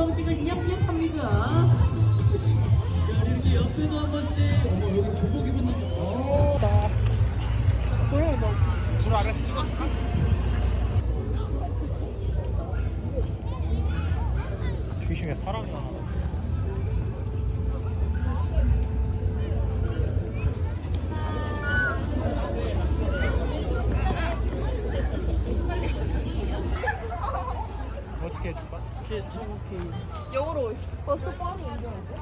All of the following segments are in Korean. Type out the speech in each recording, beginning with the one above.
어디가 냠냠합니다. 야 이렇게 옆에도 한 번씩 어머 여기 교복 입은 남자 어. 물 아래서 찍어줄까? 조심해 사람이 많아 어떻게 해줄까? 개창 페이 영어로 버스 뻔히 인정한데?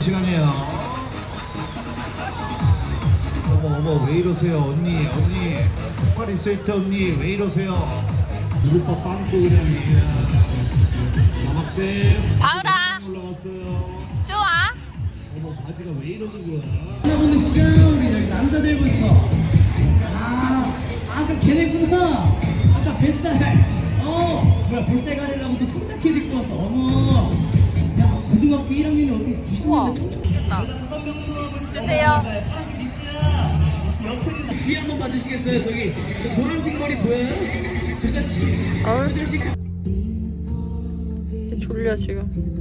시간이에요. 어머 왜 이러세요? 언니 언니 파리 세트 언니 왜 이러세요? 이거 빵꾸 그냥 남학생 바울아 올라갔어요. 좋아. 어머 바지가 왜 이러는 거야? 만나보는 시간 우리 여기 남자들부터 아 아까 걔네구나. 아까 뱃살 어 뭐야 뱃살 가리려고 또 청자켓 입고 왔어 어머. 야 고등학교 1학년이 어떻게 우와. 90년대 됐다. 주세요 뒤에 한번 봐주시겠어요? 저기 노란색 머리 보여요? 저 자식 아. 저 자식 졸려 지금